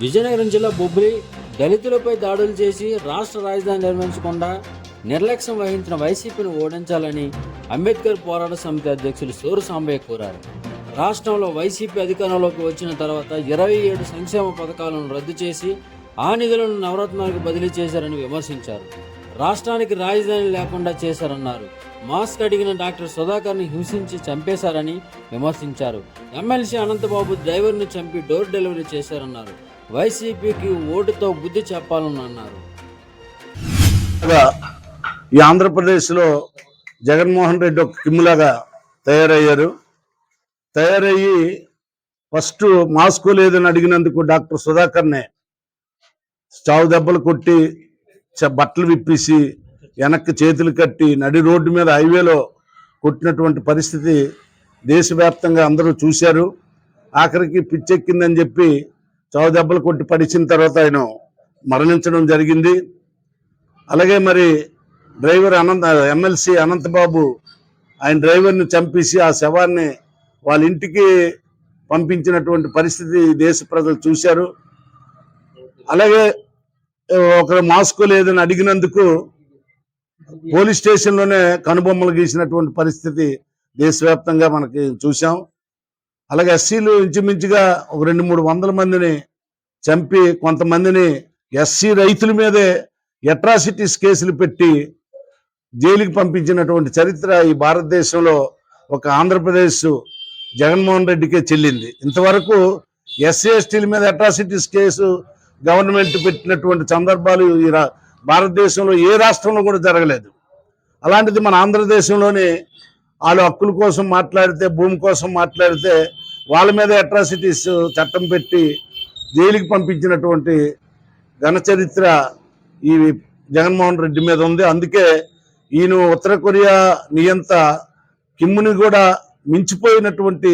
విజయనగరం జిల్లా బొబ్బిలి దళితులపై దాడులు చేసి రాష్ట్ర రాజధాని నిర్మించకుండా నిర్లక్ష్యం వహించిన వైసీపీని ఓడించాలని అంబేద్కర్ పోరాట సమితి అధ్యక్షులు సూరు సాంబయ్య కోరారు. రాష్ట్రంలో వైసీపీ అధికారంలోకి వచ్చిన తర్వాత ఇరవై ఏడు సంక్షేమ పథకాలను రద్దు చేసి ఆ నిధులను నవరత్నాలకు బదిలీ చేశారని విమర్శించారు. రాష్ట్రానికి రాజధాని లేకుండా చేశారన్నారు. మాస్క్ అడిగిన డాక్టర్ సుధాకర్ని హింసించి చంపేశారని విమర్శించారు. ఎమ్మెల్సీ అనంతబాబు డ్రైవర్ను చంపి డోర్ డెలివరీ చేశారన్నారు. వైసీపీకి ఓటుతో బుద్ధి చెప్పాలని అన్నారు. ఈ ఆంధ్రప్రదేశ్లో జగన్మోహన్ రెడ్డి ఒక కిమ్ములాగా తయారయ్యారు. తయారయ్యి ఫస్ట్ మాస్క్ లేదని అడిగినందుకు డాక్టర్ సుధాకర్నే చావు దెబ్బలు కొట్టి చ- బట్టలు విప్పేసి వెనక్కి చేతులు కట్టి నడి రోడ్డు మీద హైవేలో కొట్టినటువంటి పరిస్థితి దేశవ్యాప్తంగా అందరూ చూశారు. ఆఖరికి పిచ్చెక్కిందని చెప్పి చావు దెబ్బలు కొట్టి పడిచిన తర్వాత ఆయన మరణించడం జరిగింది. అలాగే మరి డ్రైవర్ అనంత ఎమ్మెల్సీ అనంతబాబు ఆయన డ్రైవర్ని చంపేసి ఆ శవాన్ని వాళ్ళ ఇంటికి పంపించినటువంటి పరిస్థితి దేశ ప్రజలు చూశారు. అలాగే ఒకరు మాస్క్ లేదని అడిగినందుకు పోలీస్ స్టేషన్లోనే కనుబొమ్మలు గీసినటువంటి పరిస్థితి దేశవ్యాప్తంగా మనకి చూసాం అలాగే ఎస్సీలు ఇంచుమించుగా ఒక రెండు మూడు వందల మందిని చంపి కొంతమందిని ఎస్సీ రైతుల మీదే ఎట్రాసిటీస్ కేసులు పెట్టి జైలుకి పంపించినటువంటి చరిత్ర ఈ భారతదేశంలో ఒక ఆంధ్రప్రదేశ్ జగన్మోహన్ రెడ్డికే చెల్లింది. ఇంతవరకు ఎస్సీ ఎస్టీల మీద అట్రాసిటీస్ కేసు గవర్నమెంట్ పెట్టినటువంటి సందర్భాలు ఈ రా- భారతదేశంలో ఏ రాష్ట్రంలో కూడా జరగలేదు. అలాంటిది మన ఆంధ్రదేశంలోని వాళ్ళు హక్కుల కోసం మాట్లాడితే భూమి కోసం మాట్లాడితే వాళ్ళ మీద అట్రాసిటీస్ చట్టం పెట్టి జైలుకి పంపించినటువంటి ఘన చరిత్ర ఈ జగన్మోహన్ రెడ్డి మీద ఉంది. అందుకే ఈయన ఉత్తర కొరియా నియంత కిమ్ముని కూడా మించిపోయినటువంటి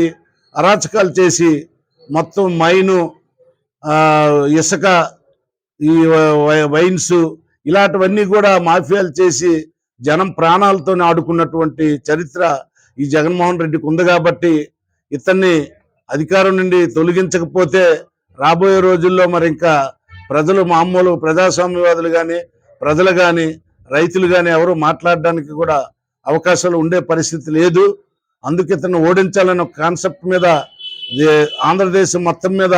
అరాచకాలు చేసి మొత్తం మైను ఇసుక ఈ వై- వైన్స్ ఇలాంటివన్నీ కూడా మాఫియాలు చేసి జనం ప్రాణాలతో ఆడుకున్నటువంటి చరిత్ర ఈ జగన్మోహన్ రెడ్డికి ఉంది కాబట్టి ఇతన్ని అధికారం నుండి తొలగించకపోతే రాబోయే రోజుల్లో మరి ఇంకా ప్రజలు మామూలు ప్రజాస్వామ్యవాదులు కానీ ప్రజలు కానీ రైతులు కానీ ఎవరు మాట్లాడడానికి కూడా అవకాశాలు ఉండే పరిస్థితి లేదు. అందుకే ఇతను ఓడించాలనే కాన్సెప్ట్ మీద ఆంధ్రదేశం మొత్తం మీద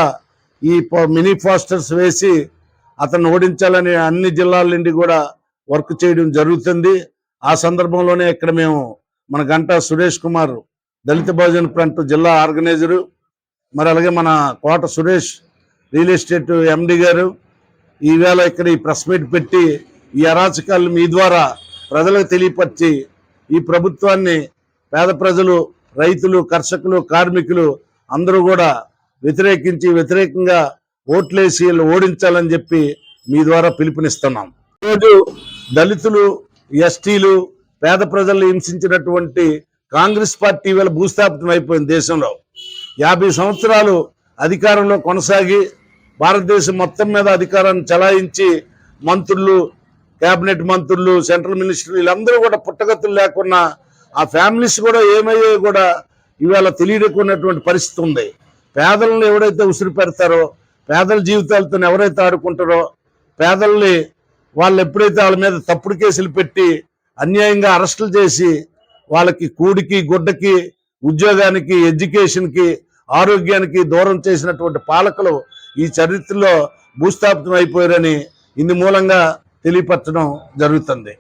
ఈ మినీ ఫాస్టర్స్ వేసి అతను ఓడించాలని అన్ని జిల్లాల నుండి కూడా వర్క్ చేయడం జరుగుతుంది. ఆ సందర్భంలోనే ఇక్కడ మేము మన గంటా సురేష్ కుమార్ దళిత బహుజన్ ఫ్రంట్ జిల్లా ఆర్గనైజరు మరి అలాగే మన Kota Suresh real estate MD గారు ఈవేళ ఇక్కడ ఈ ప్రెస్ మీట్ పెట్టి ఈ అరాచకాలు మీ ద్వారా ప్రజలకు తెలియపరిచి ఈ ప్రభుత్వాన్ని పేద ప్రజలు రైతులు కర్షకులు కార్మికులు అందరూ కూడా వ్యతిరేకించి వ్యతిరేకంగా ఓట్లేసి ఓడించాలని చెప్పి మీ ద్వారా పిలుపునిస్తున్నాం. ఈరోజు దళితులు ఎస్టీలు పేద ప్రజల్ని హింసించినటువంటి కాంగ్రెస్ పార్టీ వీళ్ళ భూస్థాపితం అయిపోయింది దేశంలో. యాభై సంవత్సరాలు అధికారంలో కొనసాగి భారతదేశం మొత్తం మీద అధికారాన్ని చలాయించి మంత్రులు కేబినెట్ మంత్రులు సెంట్రల్ మినిస్టర్లు వీళ్ళందరూ కూడా పుట్టగతులు లేకున్నా ఆ ఫ్యామిలీస్ కూడా ఏమయ్యాయో కూడా ఇవాళ తెలియకున్నటువంటి పరిస్థితి ఉంది. పేదలను ఎవరైతే ఉసిరి పెడతారో పేదల జీవితాలతో ఎవరైతే ఆడుకుంటారో పేదల్ని వాళ్ళు ఎప్పుడైతే వాళ్ళ మీద తప్పుడు కేసులు పెట్టి అన్యాయంగా అరెస్టులు చేసి వాళ్ళకి కూడికి గుడ్డకి ఉద్యోగానికి ఎడ్యుకేషన్కి ఆరోగ్యానికి దూరం చేసినటువంటి పాలకులు ఈ చరిత్రలో భూస్థాపితం అయిపోయారని ఇందు మూలంగా తెలియపరచడం జరుగుతుంది.